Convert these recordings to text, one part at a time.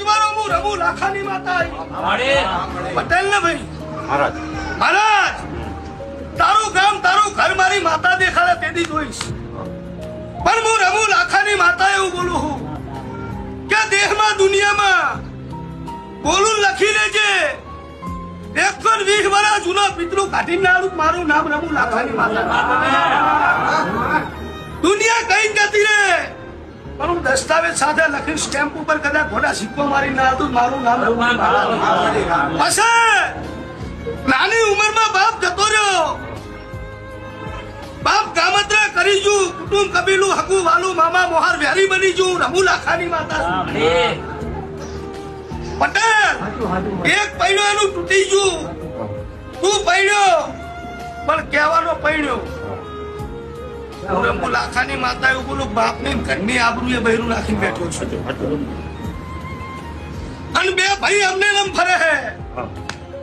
અજવાળો હું રઘુ લાખાની માતા પટેલ ને ભાઈ. મહારાજ. મહારાજ તારું ગામ તારું ઘર મારી માતા દેખાડે તેથી જોઈશ. પણ હું રમુ લાખાની માતા એવું બોલું છું કે દેહમાં દુનિયામાં બોલું લખી લેજે. એકસો વીસ વર્ષ જૂનો પિતૃ કાઢી નાડું મારું નામ રમુ લાખાની માતા. દુનિયા કઈ જતી રે? પણ હું દસ્તાવેજ સાથે લખી સ્ટેમ્પ ઉપર કદાચ ઘોડા સિક્કો મારી ના હતું મારું નામ પછી નાની ઉંમરમાં બાપ જતો રહ્યો. બાપ ગામત્રા કરી જુ કુટુંબ કબીલું હકુ વાલું મામા મોહાર વેરી બની જુ રમુ લાખાની માતા પટેલ એક પૈડો એનું તૂટી છું તું પૈડ્યો પણ કહેવાનો પૈડ્યો હું લાખાની માતા એવું બોલું બાપની ઘરની આબરૂ એ બહેરું રાખીને બેઠો છું. અને બે ભાઈ અમને નમ ફરે હે.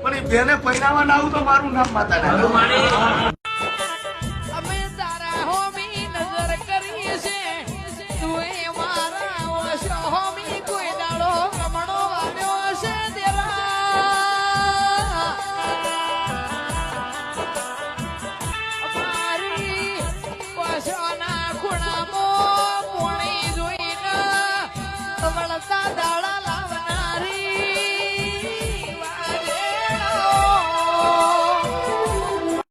પણ એ બેને પહેરાવા ના આવું તો મારું નામ માતા છના ખૂણામાં પોણે